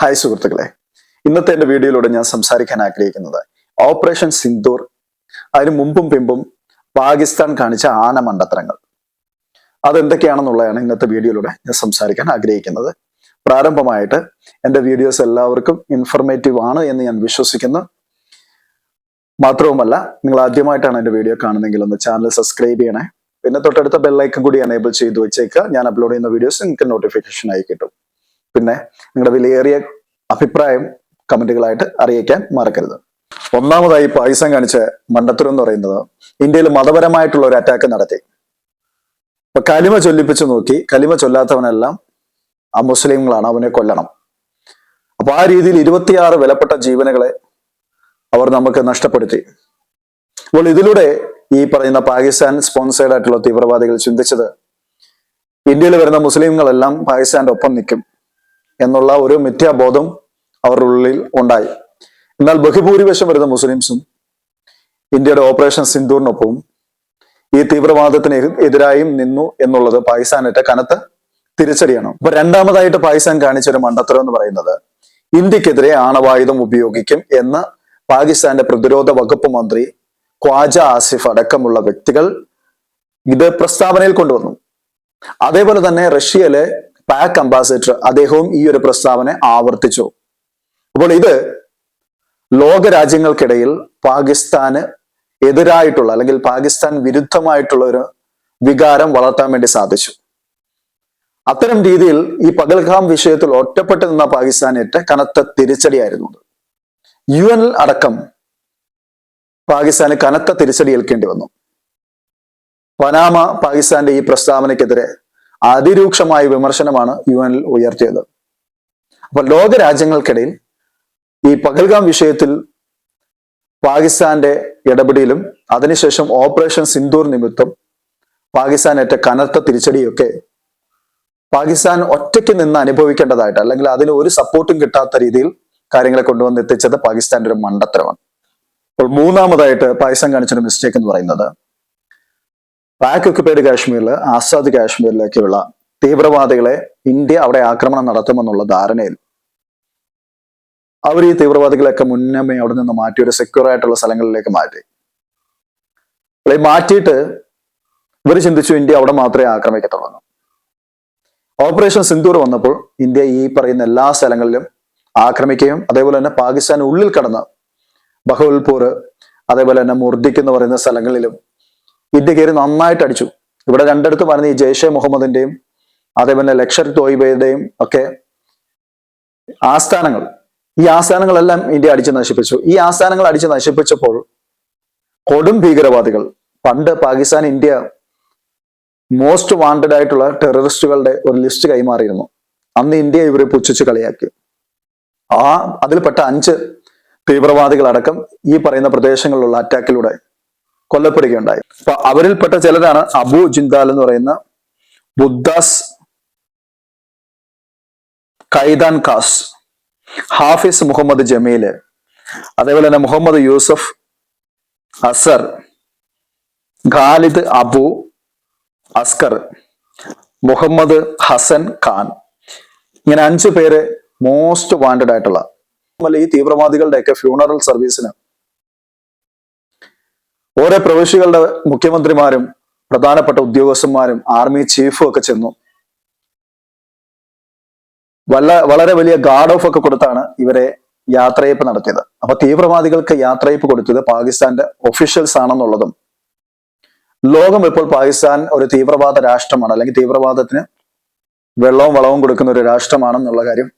Hi സുഹൃത്തുക്കളെ. ഇന്നത്തെ എന്റെ വീഡിയോയിലൂടെ ഞാൻ സംസാരിക്കാൻ ആഗ്രഹിക്കുന്നത് ഓപ്പറേഷൻ സിന്ദൂർ അതിന് മുമ്പും പിമ്പും പാകിസ്ഥാൻ കാണിച്ച ആന മണ്ടത്തരങ്ങൾ. അതെന്തൊക്കെയാണെന്നുള്ളതാണ് ഇന്നത്തെ വീഡിയോയിലൂടെ ഞാൻ സംസാരിക്കാൻ ആഗ്രഹിക്കുന്നത്. പ്രാരംഭമായിട്ട് എന്റെ വീഡിയോസ് എല്ലാവർക്കും ഇൻഫർമേറ്റീവ് ആണ് എന്ന് ഞാൻ വിശ്വസിക്കുന്നു. മാത്രവുമല്ല നിങ്ങൾ ആദ്യമായിട്ടാണ് എന്റെ വീഡിയോ കാണുന്നതെങ്കിൽ ഒന്ന് ചാനൽ സബ്സ്ക്രൈബ് ചെയ്യണേ. പിന്നെ തൊട്ടടുത്ത ബെല്ലൈക്കൺ കൂടി എനേബിൾ ചെയ്തു വെച്ചേക്കുക. ഞാൻ അപ്ലോഡ് ചെയ്യുന്ന വീഡിയോസ് നിങ്ങൾക്ക് നോട്ടിഫിക്കേഷൻ ആയി കിട്ടും. പിന്നെ നിങ്ങളുടെ വിലയേറിയ അഭിപ്രായം കമന്റുകളായിട്ട് അറിയിക്കാൻ മറക്കരുത്. ഒന്നാമതായി പായസം കാണിച്ച മണ്ടത്തൂർ എന്ന് പറയുന്നത് ഇന്ത്യയിൽ മതപരമായിട്ടുള്ള ഒരു അറ്റാക്ക് നടത്തി. ഇപ്പൊ കലിമ ചൊല്ലിപ്പിച്ച് നോക്കി കലിമ ചൊല്ലാത്തവനെല്ലാം ആ മുസ്ലിങ്ങളാണ് അവനെ കൊല്ലണം. അപ്പൊ ആ രീതിയിൽ ഇരുപത്തിയാറ് വിലപ്പെട്ട ജീവനുകളെ അവർ നമുക്ക് നഷ്ടപ്പെടുത്തി. അപ്പോൾ ഇതിലൂടെ ഈ പറയുന്ന പാകിസ്ഥാൻ സ്പോൺസേഡ് ആയിട്ടുള്ള തീവ്രവാദികൾ ചിന്തിച്ചത് ഇന്ത്യയിൽ വരുന്ന മുസ്ലിങ്ങളെല്ലാം പാകിസ്ഥാന്റെ ഒപ്പം നിൽക്കും. എന്നുള്ള ഒരു മിഥ്യാബോധം അവരുടെ ഉള്ളിൽ ഉണ്ടായി. എന്നാൽ ബഹുഭൂരിപക്ഷം വരുന്ന മുസ്ലിംസും ഇന്ത്യയുടെ ഓപ്പറേഷൻ സിന്ദൂറിനൊപ്പവും ഈ തീവ്രവാദത്തിന് എതി- എതിരായും നിന്നു എന്നുള്ളത് പാകിസ്ഥാനേറ്റ കനത്ത തിരിച്ചടിയാണ്. അപ്പൊ രണ്ടാമതായിട്ട് പാകിസ്ഥാൻ കാണിച്ച ഒരു മണ്ടത്തരം എന്ന് പറയുന്നത് ഇന്ത്യക്കെതിരെ ആണവായുധം ഉപയോഗിക്കും എന്ന് പാകിസ്ഥാന്റെ പ്രതിരോധ വകുപ്പ് മന്ത്രി ഖ്വാജ ആസിഫ് അടക്കമുള്ള വ്യക്തികൾ ഇത് പ്രസ്താവനയിൽ കൊണ്ടുവന്നു. അതേപോലെ തന്നെ റഷ്യയിലെ പാക് അംബാസിഡർ അദ്ദേഹവും ഈ ഒരു പ്രസ്താവന ആവർത്തിച്ചു. അപ്പോൾ ഇത് ലോകരാജ്യങ്ങൾക്കിടയിൽ പാകിസ്ഥാന് എതിരായിട്ടുള്ള അല്ലെങ്കിൽ പാകിസ്ഥാൻ വിരുദ്ധമായിട്ടുള്ള ഒരു വികാരം വളർത്താൻ വേണ്ടി സാധിച്ചു. അത്തരം രീതിയിൽ ഈ പകൽഗാം വിഷയത്തിൽ ഒറ്റപ്പെട്ടു നിന്ന പാകിസ്ഥാനേറ്റ കനത്ത തിരിച്ചടിയായിരുന്നു. യു എൻ അടക്കം പാകിസ്ഥാന് കനത്ത തിരിച്ചടി ഏൽക്കേണ്ടി വന്നു. പനാമ പാകിസ്ഥാന്റെ ഈ പ്രസ്താവനയ്ക്കെതിരെ അതിരൂക്ഷമായ വിമർശനമാണ് യു എനിൽ ഉയർത്തിയത്. അപ്പൊ ലോകരാജ്യങ്ങൾക്കിടയിൽ ഈ പകൽഗാം വിഷയത്തിൽ പാകിസ്ഥാന്റെ ഇടപെടലും അതിനുശേഷം ഓപ്പറേഷൻ സിന്ദൂർ നിമിത്തം പാകിസ്ഥാൻ ഏറ്റ കനത്ത തിരിച്ചടിയൊക്കെ പാകിസ്ഥാൻ ഒറ്റയ്ക്ക് നിന്ന് അനുഭവിക്കേണ്ടതായിട്ട് അല്ലെങ്കിൽ അതിന് ഒരു സപ്പോർട്ടും കിട്ടാത്ത രീതിയിൽ കാര്യങ്ങളെ കൊണ്ടുവന്ന് എത്തിച്ചത് പാകിസ്ഥാന്റെ ഒരു മണ്ടത്തരമാണ്. അപ്പോൾ മൂന്നാമതായിട്ട് പാകിസ്ഥാൻ കാണിച്ചൊരു മിസ്റ്റേക്ക് എന്ന് പറയുന്നത് പാക് ഒക്കുപൈഡ് കാശ്മീരിൽ ആസാദ് കാശ്മീരിലേക്കുള്ള തീവ്രവാദികളെ ഇന്ത്യ അവിടെ ആക്രമണം നടത്തുമെന്നുള്ള ധാരണയിൽ. അവർ ഈ തീവ്രവാദികളെയൊക്കെ മുന്നമേ അവിടെ നിന്ന് മാറ്റി ഒരു സെക്യൂർ ആയിട്ടുള്ള സ്ഥലങ്ങളിലേക്ക് മാറ്റി. അപ്പോൾ മാറ്റിയിട്ട് ഇവർ ചിന്തിച്ചു ഇന്ത്യ അവിടെ മാത്രമേ ആക്രമിക്കത്തുള്ളൂ ഓപ്പറേഷൻ സിന്ധൂർ വന്നപ്പോൾ ഇന്ത്യ ഈ പറയുന്ന എല്ലാ സ്ഥലങ്ങളിലും ആക്രമിക്കുകയും അതേപോലെ തന്നെ പാകിസ്ഥാൻ ഉള്ളിൽ കടന്ന് ബഹുൽപൂർ അതേപോലെ തന്നെ മുർദിക്ക് എന്ന് പറയുന്ന സ്ഥലങ്ങളിലും ഇന്ത്യ കയറി നന്നായിട്ട് അടിച്ചു. ഇവിടെ രണ്ടിടത്ത് പറഞ്ഞ ഈ ജയ്ഷെ മുഹമ്മദിന്റെയും അതേപോലെ ലക്ഷർ തോയിബയുടെയും ഒക്കെ ആസ്ഥാനങ്ങൾ. ഈ ആസ്ഥാനങ്ങളെല്ലാം ഇന്ത്യ അടിച്ചു നശിപ്പിച്ചു. ഈ ആസ്ഥാനങ്ങൾ അടിച്ചു നശിപ്പിച്ചപ്പോൾ കൊടും ഭീകരവാദികൾ പണ്ട് പാകിസ്ഥാൻ ഇന്ത്യ മോസ്റ്റ് വാണ്ടഡ് ആയിട്ടുള്ള ടെററിസ്റ്റുകളുടെ ഒരു ലിസ്റ്റ് കൈമാറിയിരുന്നു. അന്ന് ഇന്ത്യ ഇവരെ പുച്ഛിച്ച് കളിയാക്കി. ആ അതിൽപ്പെട്ട അഞ്ച് തീവ്രവാദികളടക്കം ഈ പറയുന്ന പ്രദേശങ്ങളിലുള്ള അറ്റാക്കിലൂടെ കൊല്ലപ്പെടുകയുണ്ടായി. അപ്പൊ അവരിൽപ്പെട്ട ചിലരാണ് അബു ജിന്ദാൽ എന്ന് പറയുന്ന ബുദ്ധാസ് കൈദാൻ ഖാസ് ഹാഫിസ് മുഹമ്മദ് ജമീൽ അതേപോലെ തന്നെ മുഹമ്മദ് യൂസഫ് അസർ ഖാലിദ് അബു അസ്കർ മുഹമ്മദ് ഹസൻ ഖാൻ. ഇങ്ങനെ അഞ്ചു പേര് മോസ്റ്റ് വാണ്ടഡ് ആയിട്ടുള്ള. ഈ തീവ്രവാദികളുടെയൊക്കെ ഫ്യൂണറൽ സർവീസിന് ഓരോ പ്രവിശ്യകളുടെ മുഖ്യമന്ത്രിമാരും പ്രധാനപ്പെട്ട ഉദ്യോഗസ്ഥന്മാരും ആർമി ചീഫും ഒക്കെ ചെന്നു. വല്ല വളരെ വലിയ ഗാർഡ് ഓഫ് ഒക്കെ കൊടുത്താണ് ഇവരെ യാത്രയപ്പ് നടത്തിയത്. അപ്പൊ തീവ്രവാദികൾക്ക് യാത്രയപ്പ് കൊടുത്തത് പാകിസ്ഥാന്റെ ഒഫീഷ്യൽസ് ആണെന്നുള്ളതും ലോകം ഇപ്പോൾ പാകിസ്ഥാൻ ഒരു തീവ്രവാദ രാഷ്ട്രമാണ് അല്ലെങ്കിൽ തീവ്രവാദത്തിന് വെള്ളവും വളവും കൊടുക്കുന്ന ഒരു രാഷ്ട്രമാണെന്നുള്ള കാര്യം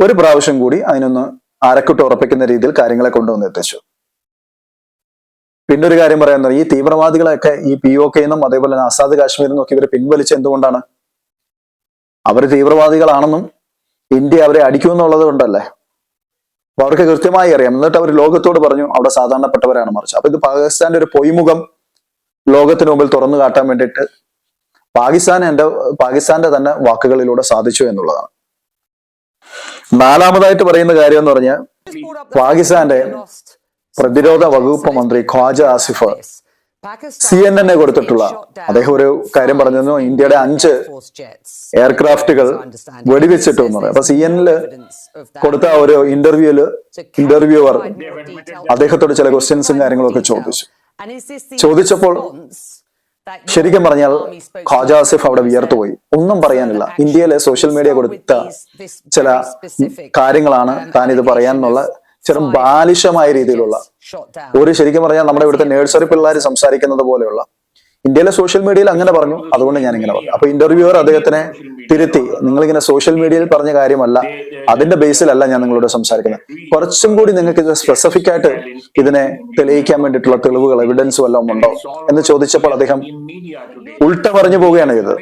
ഒരു പ്രാവശ്യം കൂടി അതിനൊന്ന് അരക്കിട്ട് ഉറപ്പിക്കുന്ന രീതിയിൽ കാര്യങ്ങളെ കൊണ്ടുവന്ന് എത്തിച്ചു. പിന്നെ ഒരു കാര്യം പറയുന്നത് ഈ തീവ്രവാദികളെയൊക്കെ ഈ പി ഒ കെന്നും അതേപോലെ തന്നെ ആസാദ് കാശ്മീരിൽ നിന്നൊക്കെ ഇവരെ പിൻവലിച്ച എന്തുകൊണ്ടാണ്? അവർ തീവ്രവാദികളാണെന്നും ഇന്ത്യ അവരെ അടിക്കുമെന്നുള്ളത് കൊണ്ടല്ലേ? അപ്പൊ അവർക്ക് കൃത്യമായി അറിയാം. എന്നിട്ട് അവർ ലോകത്തോട് പറഞ്ഞു അവിടെ സാധാരണപ്പെട്ടവരാണ് മറിച്ച് അപ്പൊ ഇത് പാകിസ്ഥാന്റെ ഒരു പൊയ്മുഖം ലോകത്തിന് മുമ്പിൽ തുറന്നു കാട്ടാൻ വേണ്ടിയിട്ട് പാകിസ്ഥാൻ എന്റെ പാകിസ്ഥാന്റെ തന്നെ വാക്കുകളിലൂടെ സാധിച്ചു എന്നുള്ളതാണ്. നാലാമതായിട്ട് പറയുന്ന കാര്യം എന്ന് പറഞ്ഞാൽ പാകിസ്ഥാന്റെ പ്രതിരോധ വകുപ്പ് മന്ത്രി Khawaja Asif C N N കൊടുത്തിട്ടുള്ള അദ്ദേഹം ഒരു കാര്യം പറഞ്ഞിരുന്നു. ഇന്ത്യയുടെ അഞ്ച് എയർക്രാഫ്റ്റുകൾ വെടിവെച്ചിട്ടു എന്ന് അപ്പൊ സി എനിൽ കൊടുത്ത ഒരു ഇന്റർവ്യൂൽ ഇന്റർവ്യൂവർ അദ്ദേഹത്തോട് ചില ക്വസ്റ്റ്യൻസും കാര്യങ്ങളൊക്കെ ചോദിച്ചു. ചോദിച്ചപ്പോൾ ശരിക്കും പറഞ്ഞാൽ ഖാജ ആസിഫ് അവിടെ വിയർത്തുപോയി ഒന്നും പറയാനില്ല. ഇന്ത്യയിലെ സോഷ്യൽ മീഡിയ കൊടുത്ത ചില കാര്യങ്ങളാണ് താൻ ഇത് പറയാനുള്ള ചെറു ബാലിശമായ രീതിയിലുള്ള ഒരു ശരിക്കും പറഞ്ഞാൽ നമ്മുടെ ഇവിടുത്തെ നേഴ്സറി പിള്ളേർ സംസാരിക്കുന്നത് പോലെയുള്ള ഇന്ത്യയിലെ സോഷ്യൽ മീഡിയയിൽ അങ്ങനെ പറഞ്ഞു. അതുകൊണ്ട് ഞാൻ ഇങ്ങനെ പറഞ്ഞു. അപ്പൊ ഇന്റർവ്യൂവർ അദ്ദേഹത്തിനെ തിരുത്തി. നിങ്ങളിങ്ങനെ സോഷ്യൽ മീഡിയയിൽ പറഞ്ഞ കാര്യമല്ല. അതിന്റെ ബേസിലല്ല ഞാൻ നിങ്ങളോട് സംസാരിക്കുന്നത്. കുറച്ചും കൂടി നിങ്ങൾക്ക് ഇത് സ്പെസിഫിക് ആയിട്ട് ഇതിനെ തെളിയിക്കാൻ വേണ്ടിയിട്ടുള്ള തെളിവുകൾ എവിഡൻസ് വല്ലതും ഉണ്ടോ എന്ന് ചോദിച്ചപ്പോൾ അദ്ദേഹം ഉൾട്ട പറഞ്ഞു പോവുകയാണ് ചെയ്തത്.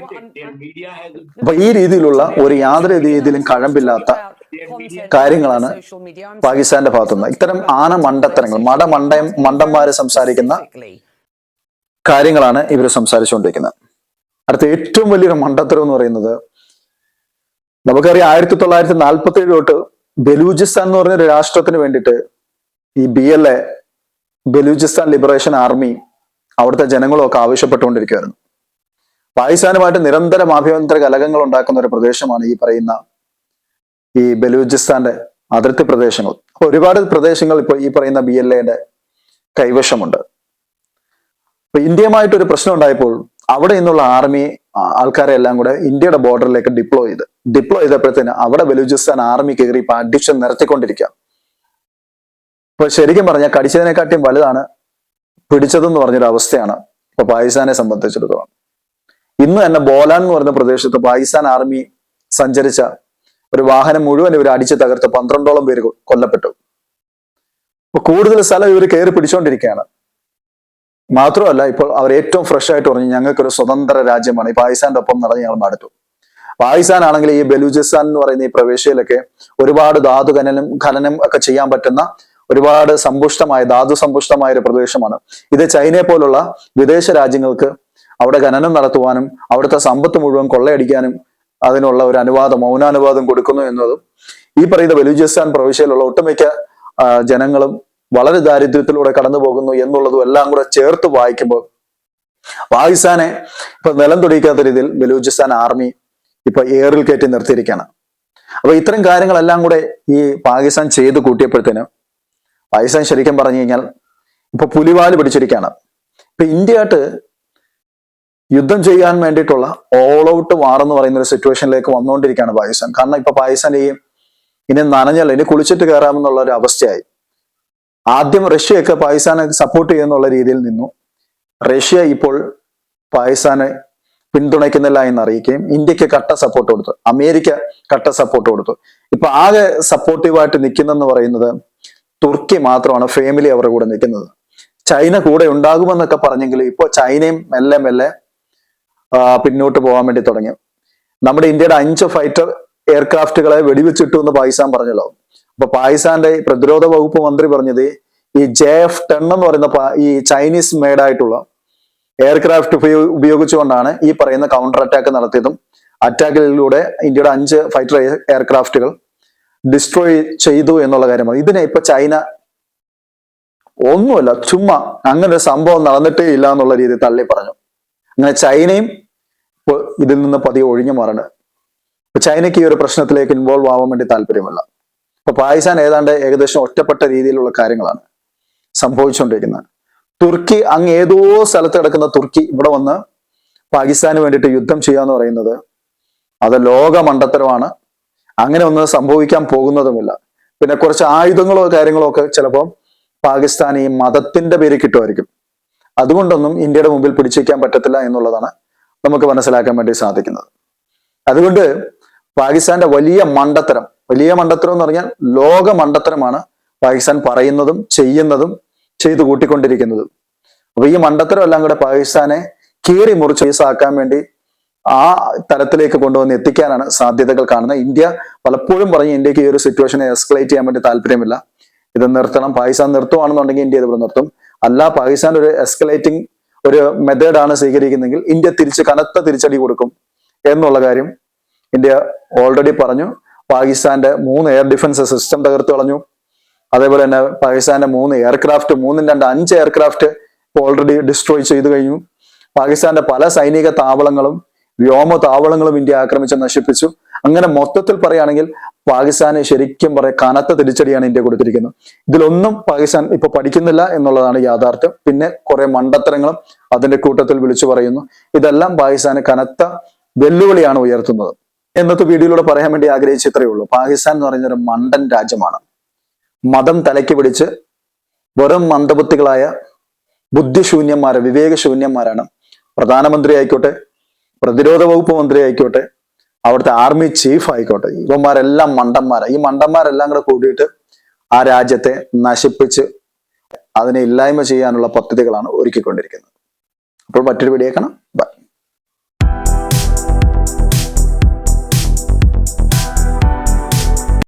അപ്പൊ ഈ രീതിയിലുള്ള ഒരു യാതൊരു രീതിയിലും കഴമ്പില്ലാത്ത കാര്യങ്ങളാണ് പാകിസ്ഥാന്റെ ഭാഗത്തുനിന്ന്. ഇത്തരം ആന മണ്ടത്തരങ്ങൾ മട മണ്ടയം മണ്ടന്മാരെ സംസാരിക്കുന്ന കാര്യങ്ങളാണ് ഇവർ സംസാരിച്ചുകൊണ്ടിരിക്കുന്നത്. അടുത്ത ഏറ്റവും വലിയൊരു മണ്ടത്തരം എന്ന് പറയുന്നത് നമുക്കറിയാം ആയിരത്തി തൊള്ളായിരത്തി നാൽപ്പത്തി ഏഴ് തൊട്ട് ബലൂചിസ്ഥാൻ എന്ന് പറഞ്ഞ ഒരു രാഷ്ട്രത്തിന് വേണ്ടിയിട്ട് ഈ B L A Balochistan liberation army അവിടുത്തെ ജനങ്ങളൊക്കെ ആവശ്യപ്പെട്ടുകൊണ്ടിരിക്കുകയായിരുന്നു. പാകിസ്ഥാനുമായിട്ട് നിരന്തരം ആഭ്യന്തര കലകങ്ങൾ ഉണ്ടാക്കുന്ന ഒരു പ്രദേശമാണ് ഈ പറയുന്ന ഈ ബലൂചിസ്ഥാന്റെ അതിർത്തി പ്രദേശങ്ങൾ. ഒരുപാട് പ്രദേശങ്ങൾ ഇപ്പോൾ ഈ പറയുന്ന ബി എൽ എന്റെ കൈവശമുണ്ട്. അപ്പൊ ഇന്ത്യയുമായിട്ട് ഒരു പ്രശ്നം ഉണ്ടായപ്പോൾ അവിടെ നിന്നുള്ള ആർമി ആൾക്കാരെ എല്ലാം കൂടെ ഇന്ത്യയുടെ ബോർഡറിലേക്ക് ഡിപ്ലോയ് ചെയ്ത്. ഡിപ്ലോയ് ചെയ്തപ്പോഴത്തേന് അവിടെ ബലൂചിസ്ഥാൻ ആർമി കയറി ഇപ്പൊ അഡിക്ഷൻ നിരത്തിക്കൊണ്ടിരിക്കുക ഇപ്പൊ ശരിക്കും പറഞ്ഞാൽ കടിച്ചതിനെക്കാട്ടിയും വലുതാണ് പിടിച്ചതെന്ന് പറഞ്ഞൊരു അവസ്ഥയാണ് ഇപ്പൊ പാകിസ്ഥാനെ സംബന്ധിച്ചിടത്തോളം. ഇന്ന് തന്നെ ബോലാൻ എന്ന് പറയുന്ന പ്രദേശത്ത് പാകിസ്ഥാൻ ആർമി സഞ്ചരിച്ച ഒരു വാഹനം മുഴുവൻ ഇവർ അടിച്ചു തകർത്ത് പന്ത്രണ്ടോളം പേര് കൊല്ലപ്പെട്ടു. കൂടുതൽ സ്ഥലം ഇവർ കയറി പിടിച്ചോണ്ടിരിക്കുകയാണ്. മാത്രമല്ല ഇപ്പോൾ അവർ ഏറ്റവും ഫ്രഷ് ആയിട്ട് പറഞ്ഞു ഞങ്ങൾക്കൊരു സ്വതന്ത്ര രാജ്യമാണ്. ഈ പാകിസ്ഥാന്റെ ഒപ്പം നടന്ന് ഞങ്ങൾ മടുത്തു. പാകിസ്ഥാൻ ആണെങ്കിൽ ഈ ബലൂചിസ്ഥാൻ എന്ന് പറയുന്ന ഈ പ്രവേശയിലൊക്കെ ഒരുപാട് ധാതു ഖനനം ഖനനം ഒക്കെ ചെയ്യാൻ പറ്റുന്ന ഒരുപാട് സമ്പുഷ്ടമായ ധാതു സമ്പുഷ്ടമായ ഒരു പ്രദേശമാണ്. ഇത് ചൈനയെ പോലുള്ള വിദേശ രാജ്യങ്ങൾക്ക് അവിടെ ഖനനം നടത്തുവാനും അവിടുത്തെ സമ്പത്ത് മുഴുവൻ കൊള്ളയടിക്കാനും അതിനുള്ള ഒരു അനുവാദം മൗനാനുവാദം കൊടുക്കുന്നു എന്നതും ഈ പറയുന്ന ബലൂചിസ്ഥാൻ പ്രവിശ്യയിലുള്ള ഒട്ടുമിക്ക ജനങ്ങളും വളരെ ദാരിദ്ര്യത്തിലൂടെ കടന്നു പോകുന്നു എന്നുള്ളതും എല്ലാം കൂടെ ചേർത്ത് വായിക്കുമ്പോൾ പാകിസ്ഥാനെ ഇപ്പൊ നിലം തൊടിക്കാത്ത രീതിയിൽ ബലൂചിസ്ഥാൻ ആർമി ഇപ്പൊ എയറിൽ കയറ്റി നിർത്തിയിരിക്കുകയാണ്. അപ്പൊ ഇത്തരം കാര്യങ്ങളെല്ലാം കൂടെ ഈ പാകിസ്ഥാൻ ചെയ്ത് കൂട്ടിയപ്പോഴത്തേന് പാകിസ്ഥാൻ ശരിക്കും പറഞ്ഞു കഴിഞ്ഞാൽ ഇപ്പൊ പുലിവാൽ പിടിച്ചിരിക്കുകയാണ്. ഇപ്പൊ ഇന്ത്യയായിട്ട് യുദ്ധം ചെയ്യാൻ വേണ്ടിയിട്ടുള്ള ഓൾ ഔട്ട് വാർ എന്ന് പറയുന്ന ഒരു സിറ്റുവേഷനിലേക്ക് വന്നുകൊണ്ടിരിക്കുകയാണ് പാകിസ്ഥാൻ. കാരണം ഇപ്പൊ പാകിസ്ഥാൻ ഈ ഇനി നനഞ്ഞല്ല ഇനി കുളിച്ചിട്ട് കയറാമെന്നുള്ള ഒരു അവസ്ഥയായി. ആദ്യം റഷ്യയൊക്കെ പാകിസ്ഥാനെ സപ്പോർട്ട് ചെയ്യുന്നുള്ള രീതിയിൽ നിന്നു. റഷ്യ ഇപ്പോൾ പാകിസ്ഥാനെ പിന്തുണയ്ക്കുന്നില്ല എന്ന് അറിയിക്കുകയും ഇന്ത്യയ്ക്ക് കട്ട സപ്പോർട്ട് കൊടുത്തു. അമേരിക്ക കട്ട സപ്പോർട്ട് കൊടുത്തു. ഇപ്പൊ ആകെ സപ്പോർട്ടീവായിട്ട് നിൽക്കുന്നെന്ന് പറയുന്നത് തുർക്കി മാത്രമാണ് ഫാമിലി അവരുടെ കൂടെ നിൽക്കുന്നത്. ചൈന കൂടെ ഉണ്ടാകുമെന്നൊക്കെ പറഞ്ഞെങ്കിലും ഇപ്പോൾ ചൈനയും മെല്ലെ മെല്ലെ പിന്നോട്ട് പോകാൻ വേണ്ടി തുടങ്ങി. നമ്മുടെ ഇന്ത്യയുടെ അഞ്ച് ഫൈറ്റർ എയർക്രാഫ്റ്റുകളെ വെടിവെച്ചിട്ടു എന്ന് പാകിസ്ഥാൻ പറഞ്ഞല്ലോ. അപ്പൊ പാകിസ്ഥാന്റെ പ്രതിരോധ വകുപ്പ് മന്ത്രി പറഞ്ഞത് ഈ ജെ എഫ് ടെൻ എന്ന് പറയുന്ന ഈ ചൈനീസ് മെയ്ഡ് ആയിട്ടുള്ള എയർക്രാഫ്റ്റ് ഉപയോ- ഉപയോഗിച്ചുകൊണ്ടാണ് ഈ പറയുന്ന കൗണ്ടർ അറ്റാക്ക് നടത്തിയതും അറ്റാക്കിലൂടെ ഇന്ത്യയുടെ അഞ്ച് ഫൈറ്റർ എയർക്രാഫ്റ്റുകൾ ഡിസ്ട്രോയ് ചെയ്തു എന്നുള്ള കാര്യമാണ് ഇതിനെ ഇപ്പൊ ചൈന ഒന്നുമല്ല ചുമ്മാ അങ്ങനെ ഒരു സംഭവം നടന്നിട്ടേ ഇല്ല എന്നുള്ള രീതിയിൽ തള്ളി പറഞ്ഞു. അങ്ങനെ ചൈനയും ഇതിൽ നിന്ന് പതിയെ ഒഴിഞ്ഞു മാറണ്. ചൈനയ്ക്ക് ഈ ഒരു പ്രശ്നത്തിലേക്ക് ഇൻവോൾവ് ആവാൻ വേണ്ടി താല്പര്യമില്ല. അപ്പൊ പാകിസ്ഥാൻ ഏതാണ്ട് ഏകദേശം ഒറ്റപ്പെട്ട രീതിയിലുള്ള കാര്യങ്ങളാണ് സംഭവിച്ചുകൊണ്ടിരിക്കുന്നത്. തുർക്കി അങ്ങ് ഏതോ സ്ഥലത്ത് കിടക്കുന്ന തുർക്കി ഇവിടെ വന്ന് പാകിസ്ഥാന് വേണ്ടിയിട്ട് യുദ്ധം ചെയ്യാന്ന് പറയുന്നത് അത് ലോക മണ്ടത്തരമാണ് അങ്ങനെ ഒന്നും സംഭവിക്കാൻ പോകുന്നതുമില്ല. പിന്നെ കുറച്ച് ആയുധങ്ങളോ കാര്യങ്ങളോ ഒക്കെ ചിലപ്പോൾ പാകിസ്ഥാൻ ഈ മതത്തിന്റെ പേര് കിട്ടുമായിരിക്കും. അതുകൊണ്ടൊന്നും ഇന്ത്യയുടെ മുമ്പിൽ പിടിച്ചേക്കാൻ പറ്റത്തില്ല എന്നുള്ളതാണ് നമുക്ക് മനസ്സിലാക്കാൻ വേണ്ടി സാധിക്കുന്നത്. അതുകൊണ്ട് പാകിസ്ഥാന്റെ വലിയ മണ്ടത്തരം വലിയ മണ്ടത്തരം എന്ന് പറഞ്ഞാൽ ലോക മണ്ടത്തരമാണ് പാകിസ്ഥാൻ പറയുന്നതും ചെയ്യുന്നതും ചെയ്തു കൂട്ടിക്കൊണ്ടിരിക്കുന്നതും. അപ്പൊ ഈ മണ്ടത്തരം എല്ലാം കൂടെ പാകിസ്ഥാനെ കീറി മുറിച്ച് കേസാക്കാൻ വേണ്ടി ആ തലത്തിലേക്ക് കൊണ്ടുവന്ന് എത്തിക്കാനാണ് സാധ്യതകൾ കാണുന്നത്. ഇന്ത്യ പലപ്പോഴും പറഞ്ഞ് ഇന്ത്യയ്ക്ക് ഈ ഒരു സിറ്റുവേഷനെ എസ്കലേറ്റ് ചെയ്യാൻ വേണ്ടി താല്പര്യമില്ല. ഇത് നിർത്തണം. പാകിസ്ഥാൻ നിർത്തുവാണെന്നുണ്ടെങ്കിൽ ഇന്ത്യ ഇത് ഇവിടെ നിർത്തും. അല്ല പാകിസ്ഥാൻ ഒരു എസ്കലേറ്റിംഗ് ഒരു മെത്തേഡാണ് സ്വീകരിക്കുന്നതെങ്കിൽ ഇന്ത്യ തിരിച്ച് കനത്ത തിരിച്ചടി കൊടുക്കും എന്നുള്ള കാര്യം ഇന്ത്യ ഓൾറെഡി പറഞ്ഞു. പാകിസ്ഥാന്റെ മൂന്ന് എയർ ഡിഫൻസ് സിസ്റ്റം തകർത്ത് കളഞ്ഞു. അതേപോലെ തന്നെ പാകിസ്ഥാന്റെ മൂന്ന് എയർക്രാഫ്റ്റ് മൂന്നും രണ്ട് അഞ്ച് എയർക്രാഫ്റ്റ് ഓൾറെഡി ഡിസ്ട്രോയ് ചെയ്തു കഴിഞ്ഞു. പാകിസ്ഥാന്റെ പല സൈനിക താവളങ്ങളും വ്യോമ താവളങ്ങളും ഇന്ത്യ ആക്രമിച്ച് നശിപ്പിച്ചു. അങ്ങനെ മൊത്തത്തിൽ പറയുകയാണെങ്കിൽ പാകിസ്ഥാന് ശരിക്കും പറയാം കനത്ത തിരിച്ചടിയാണ് ഇന്ത്യ കൊടുത്തിരിക്കുന്നത്. ഇതിലൊന്നും പാകിസ്ഥാൻ ഇപ്പൊ പഠിക്കുന്നില്ല എന്നുള്ളതാണ് യാഥാർത്ഥ്യം. പിന്നെ കുറെ മണ്ടത്തരങ്ങളും അതിന്റെ കൂട്ടത്തിൽ വിളിച്ചു പറയുന്നു. ഇതെല്ലാം പാകിസ്ഥാന് കനത്ത വെല്ലുവിളിയാണ് ഉയർത്തുന്നത്. എന്നത് വീഡിയോയിലൂടെ പറയാൻ വേണ്ടി ആഗ്രഹിച്ച ഇത്രയേ ഉള്ളൂ. പാകിസ്ഥാൻ എന്ന് പറയുന്ന ഒരു മണ്ടൻ രാജ്യമാണ്. മതം തലയ്ക്ക് പിടിച്ച് വെറും മന്ദബുദ്ധികളായ ബുദ്ധിശൂന്യന്മാരെ വിവേകശൂന്യന്മാരാണ്. പ്രധാനമന്ത്രി ആയിക്കോട്ടെ പ്രതിരോധ വകുപ്പ് മന്ത്രി ആയിക്കോട്ടെ അവിടുത്തെ ആർമി ചീഫ് ആയിക്കോട്ടെ. ഇവന്മാരെല്ലാം മണ്ടന്മാരാ. ഈ മണ്ടന്മാരെല്ലാം കൂടെ കൂടിയിട്ട് ആ രാജ്യത്തെ നശിപ്പിച്ച് അതിനെ ഇല്ലായ്മ ചെയ്യാനുള്ള പദ്ധതികളാണ് ഒരുക്കിക്കൊണ്ടിരിക്കുന്നത്. അപ്പോൾ മറ്റൊരു വീഡിയോ കാണാം.